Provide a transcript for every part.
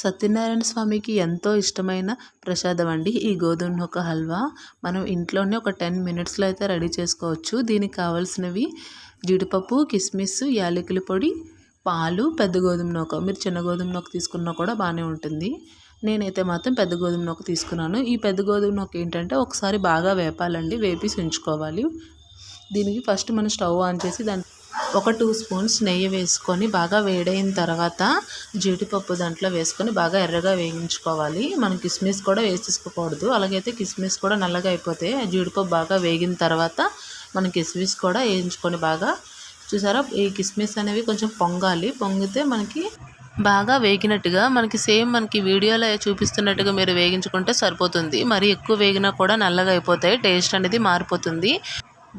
సత్యనారాయణ స్వామికి ఎంతో ఇష్టమైన ప్రసాదం అండి ఈ గోధుమ నూక హల్వా. మనం ఇంట్లోనే ఒక టెన్ మినిట్స్లో అయితే రెడీ చేసుకోవచ్చు. దీనికి కావాల్సినవి జీడిపప్పు కిస్మిస్ యాలకుల పొడి పాలు పెద్ద గోధుమ నూక. మీరు చిన్న గోధుమ నూక తీసుకున్నా కూడా బాగానే ఉంటుంది. నేనైతే మాత్రం పెద్ద గోధుమ నూక తీసుకున్నాను. ఈ పెద్ద గోధుమ నూక ఏంటంటే ఒకసారి బాగా వేపాలండి వేపి ఉంచుకోవాలి దీనికి ఫస్ట్ మనం స్టవ్ ఆన్ చేసి దాని ఒక టూ స్పూన్స్ నెయ్యి వేసుకొని బాగా వేడైన తర్వాత జీడిపప్పు దాంట్లో వేసుకొని బాగా ఎర్రగా వేయించుకోవాలి. మనం కిస్మిస్ కూడా వేసేసుకోకూడదు. అలాగైతే కిస్మిస్ కూడా నల్లగా అయిపోతాయి జీడిపప్పు బాగా వేగిన తర్వాత మనం కిస్మిస్ కూడా వేయించుకొని బాగా చూసారా? ఈ కిస్మిస్ అనేవి కొంచెం పొంగాలి. పొంగితే మనకి బాగా వేగినట్టుగా మనకి సేమ్ మనకి వీడియోలో చూపిస్తున్నట్టుగా మీరు వేగించుకుంటే సరిపోతుంది. మరి ఎక్కువ వేగినా కూడా నల్లగా అయిపోతాయి. టేస్ట్ అనేది మారిపోతుంది.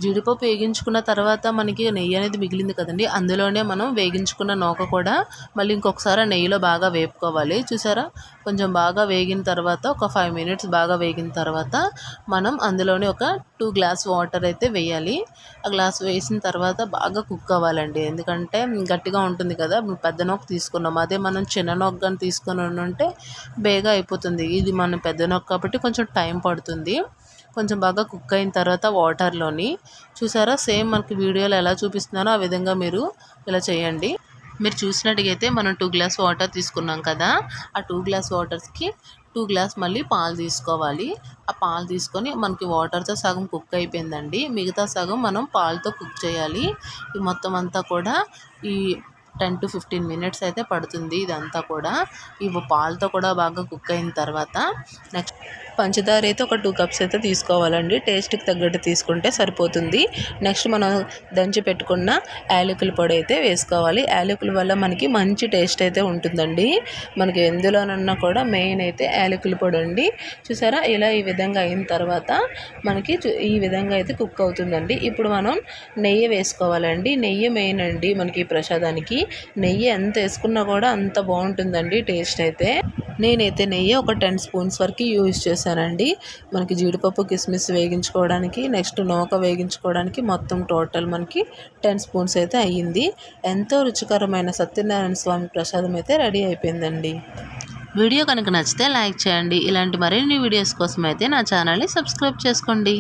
జీడిపప్పు వేగించుకున్న తర్వాత మనకి నెయ్యి అనేది మిగిలింది కదండి. అందులోనే మనం వేగించుకున్న నూక కూడా మళ్ళీ ఇంకొకసారి నెయ్యిలో బాగా వేపుకోవాలి. చూసారా? కొంచెం బాగా వేగిన తర్వాత ఒక ఫైవ్ మినిట్స్ బాగా వేగిన తర్వాత మనం అందులోనే ఒక టూ గ్లాస్ వాటర్ అయితే వేయాలి. ఆ గ్లాస్ వేసిన తర్వాత బాగా కుక్ అవ్వాలండి. ఎందుకంటే గట్టిగా ఉంటుంది కదా పెద్ద నొక్క తీసుకున్నాం. అదే మనం చిన్న నొక్క కానీ తీసుకొని ఉంటే బేగా అయిపోతుంది. ఇది మనం పెద్ద నొక్క కాబట్టి కొంచెం టైం పడుతుంది. కొంచెం బాగా కుక్ అయిన తర్వాత వాటర్లోని చూసారా సేమ్ మనకి వీడియోలో ఎలా చూపిస్తున్నారో ఆ విధంగా మీరు ఇలా చేయండి. మీరు చూసినట్టుగైతే మనం టూ గ్లాస్ వాటర్ తీసుకున్నాం కదా ఆ టూ గ్లాస్ వాటర్స్కి టూ గ్లాస్ మళ్ళీ పాలు తీసుకోవాలి. ఆ పాలు తీసుకొని మనకి వాటర్తో సగం కుక్ అయిపోయిందండి. మిగతా సగం మనం పాలతో కుక్ చేయాలి. ఈ మొత్తం అంతా కూడా ఈ టెన్ టు ఫిఫ్టీన్ మినిట్స్ అయితే పడుతుంది ఇదంతా కూడా. ఇవి పాలతో కూడా బాగా కుక్ అయిన తర్వాత నెక్స్ట్ పంచదార అయితే ఒక టూ కప్స్ అయితే తీసుకోవాలండి. టేస్ట్కి తగ్గట్టు తీసుకుంటే సరిపోతుంది. నెక్స్ట్ మనం దంచి పెట్టుకున్న యాలకుల పొడి అయితే వేసుకోవాలి. యాలకుల వల్ల మనకి మంచి టేస్ట్ అయితే ఉంటుందండి. మనకి ఎందులోనన్నా కూడా మెయిన్ అయితే యాలకుల పొడి అండి. చూసారా? ఇలా ఈ విధంగా అయిన తర్వాత మనకి ఈ విధంగా అయితే కుక్ అవుతుందండి. ఇప్పుడు మనం నెయ్యి వేసుకోవాలండి. నెయ్యి మెయిన్ అండి మనకి ప్రసాదానికి. నెయ్యి ఎంత వేసుకున్నా కూడా అంత బాగుంటుందండి టేస్ట్ అయితే. నేనైతే నెయ్యి ఒక టెన్ స్పూన్స్ వరకు యూజ్ చేశానండి. మనకి జీడిపప్పు కిస్మిస్ వేగించుకోవడానికి నెక్స్ట్ నూక వేగించుకోవడానికి మొత్తం టోటల్ మనకి టెన్ స్పూన్స్ అయితే అయ్యింది. ఎంతో రుచికరమైన సత్యనారాయణ స్వామి ప్రసాదం అయితే రెడీ అయిపోయిందండి. వీడియో కనుక నచ్చితే లైక్ చేయండి. ఇలాంటి మరిన్ని వీడియోస్ కోసం అయితే నా ఛానల్ని సబ్స్క్రైబ్ చేసుకోండి.